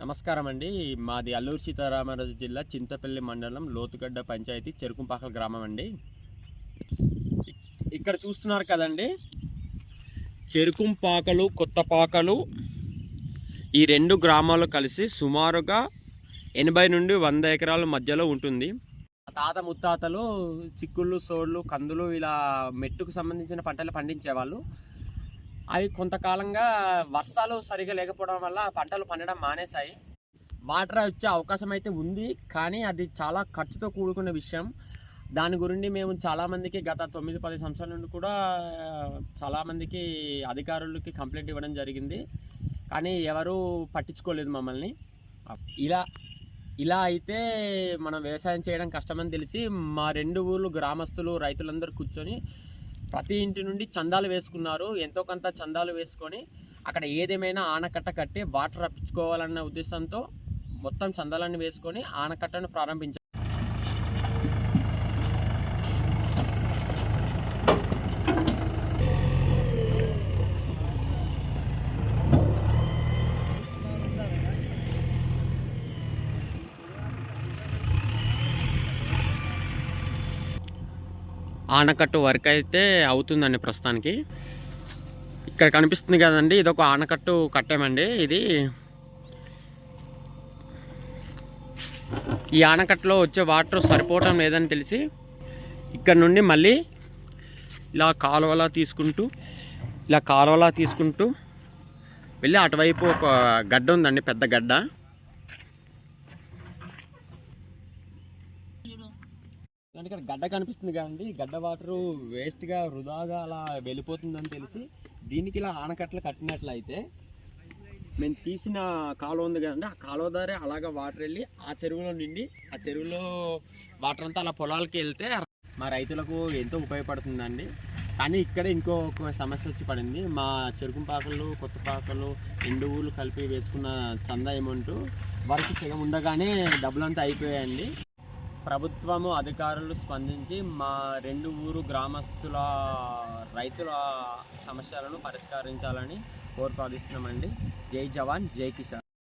నమస్కారం అండి మాది అల్లూరు సీతారామరాజు జిల్లా చింతపల్లి మండలం లోతుగడ్డ పంచాయతీ చెరుకుంపాకల గ్రామం అండి ఇక్కడ చూస్తున్నారు కదండి. చెరుకుంపాకలు కొత్తపాకలు ఈ రెండు గ్రామాలు కలిసి సుమారుగా ఎనభై నుండి వంద ఎకరాల మధ్యలో ఉంటుంది. తాత ముత్తాతలు చిక్కుళ్ళు సోళ్ళు కందులు ఇలా మెట్టుకు సంబంధించిన పంటలు పండించేవాళ్ళు. అవి కొంతకాలంగా వర్షాలు సరిగా లేకపోవడం వల్ల పంటలు పండడం మానేశాయి. వాటర్ వచ్చే అవకాశం అయితే ఉంది కానీ అది చాలా ఖర్చుతో కూడుకున్న విషయం. దాని గురించి మేము చాలామందికి గత తొమ్మిది పది సంవత్సరాల నుండి కూడా చాలామందికి అధికారులకి కంప్లైంట్ ఇవ్వడం జరిగింది. కానీ ఎవరూ పట్టించుకోలేదు మమ్మల్ని. ఇలా ఇలా అయితే మనం వ్యవసాయం చేయడం కష్టమని తెలిసి మా రెండు ఊళ్ళు గ్రామస్తులు రైతులందరూ కూర్చొని ప్రతి ఇంటి నుండి చందాలు వేసుకున్నారు. ఎంతో కొంత చందాలు వేసుకొని అక్కడ ఏదేమైనా ఆనకట్ట కట్టి వాటర్ రప్పించుకోవాలన్న ఉద్దేశంతో మొత్తం చందాలన్నీ వేసుకొని ఆనకట్టను ప్రారంభించారు. ఆనకట్టు వర్క్ అయితే అవుతుందండి ప్రస్తుతానికి. ఇక్కడ కనిపిస్తుంది కదండి ఇది ఒక ఆనకట్టు కట్టామండి ఇది. ఈ ఆనకట్టులో వచ్చే వాటర్ సరిపోవటం లేదని తెలిసి ఇక్కడ నుండి మళ్ళీ ఇలా కాలువలా తీసుకుంటూ ఇలా కాలువలా తీసుకుంటూ వెళ్ళి అటువైపు ఒక గడ్డ ఉందండి పెద్ద గడ్డ. కానీ ఇక్కడ గడ్డ కనిపిస్తుంది కదండి. గడ్డ వాటరు వేస్ట్గా వృధాగా అలా వెళ్ళిపోతుందని తెలిసి దీనికి ఇలా ఆనకట్టలు కట్టినట్లయితే మేము తీసిన కాలువ ఉంది కదండి. ఆ కాలువ దారే అలాగా వాటర్ వెళ్ళి ఆ చెరువులో నిండి ఆ చెరువులో వాటర్ అంతా అలా పొలాలకి వెళ్తే మా రైతులకు ఎంతో ఉపయోగపడుతుందండి. కానీ ఇక్కడ ఇంకో ఒక సమస్య వచ్చి పడింది. మా చెరుకుంపాకలు కొత్త పాకలు రెండు ఊళ్ళు కలిపి వేసుకున్న చందా అమౌంట్ వరకు సగం ఉండగానే డబ్బులంతా అయిపోయాయండి. ప్రభుత్వము అధికారులు స్పందించి మా రెండు ఊరు గ్రామస్తుల రైతుల సమస్యలను పరిష్కరించాలని కోరుపాదిస్తున్నామండి. జై జవాన్ జై కిసాన్.